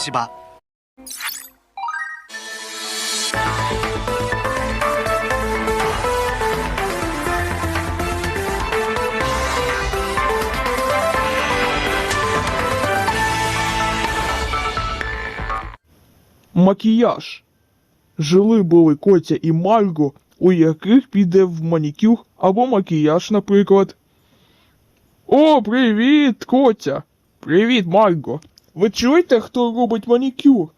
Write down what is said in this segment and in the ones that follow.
способа. Макіяж. Жили були Котя і Марго, у яких піде в манікюр або макіяж, наприклад. О, привіт, Котя! Привіт, Марго! Ви чуєте, хто робить манікюр?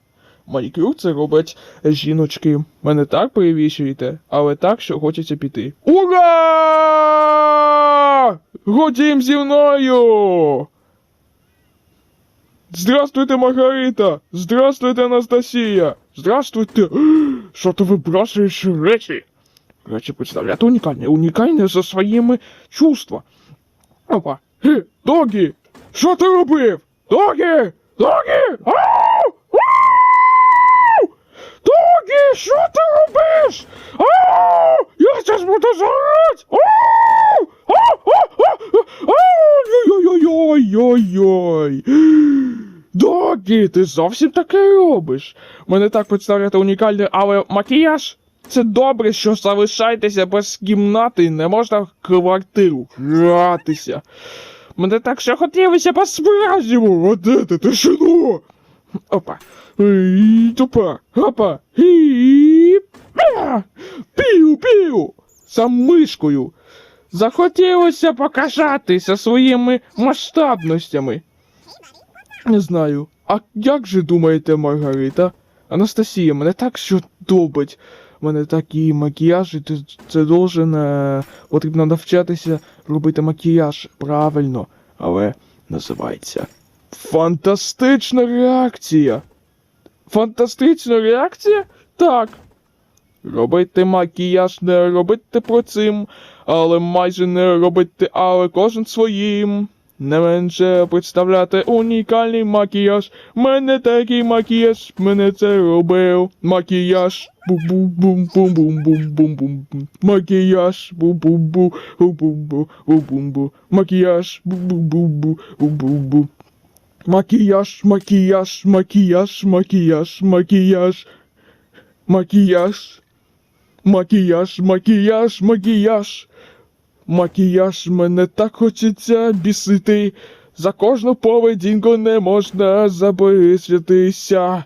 Манікюр це роблять жіночки. Мене так перевішуєте, але так, що хочеться піти. Ура! Ходім зі мною! Здравствуйте, Маргарита! Здравствуйте, Анастасія! Здравствуйте! Що ти вибрасуєш речі? Речі представляти унікальне, унікальне за своїми чувства. Опа! Догі! Що ти робив? Догі! Догі! Догі, що ти робиш? Ау! Я зараз буду! Ау! Ой-ой-ой-ой-ой! Догі, ти зовсім таке робиш. Мене так представляти унікальне, але макіяж це добре, що залишайтеся без кімнати, не можна в квартиру гратися. Мене так що хотілося по-справжньому родити тишину. Опа. Тупа. Опа. Пію. За мишкою. Захотілося покажатися своїми масштабностями. Не знаю. А як же думаєте, Маргарита? Анастасія, мене так що добить. Мене такі макіяжі, ти це должен е, потрібно навчатися робити макіяж правильно, але називається Фантастична реакція. Фантастична реакція? Так. Робити макіяж не робити про цим, але майже не робити, але кожен своїм. Не менше представляти унікальний макіяж. Мене такий макіяж, мене це робив. Макіяж. Бу-бу-бум-бум-бум-бум-бум-бум. Макіяж. Бу-бу-бу. Бу-бу-бу. Макіяж. Бу-бу-бу. Бу-бу-бу. Макіяж, макіяж, макіяж, макіяж, макіяж. Макіяж. Макіяж, макіяж, макіяж. Макіяж мене так хочеться бісити. За кожну поведінку не можна забиситися.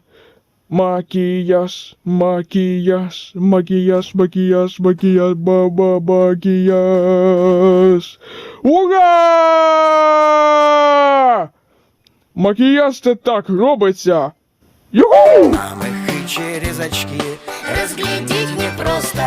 Макіяж, макіяж, макіяж, макіяж, макіяж, баба, макіяж. Ура! Макіяж це так робиться. Юху! Мамы хычи резачки Разглядеть непросто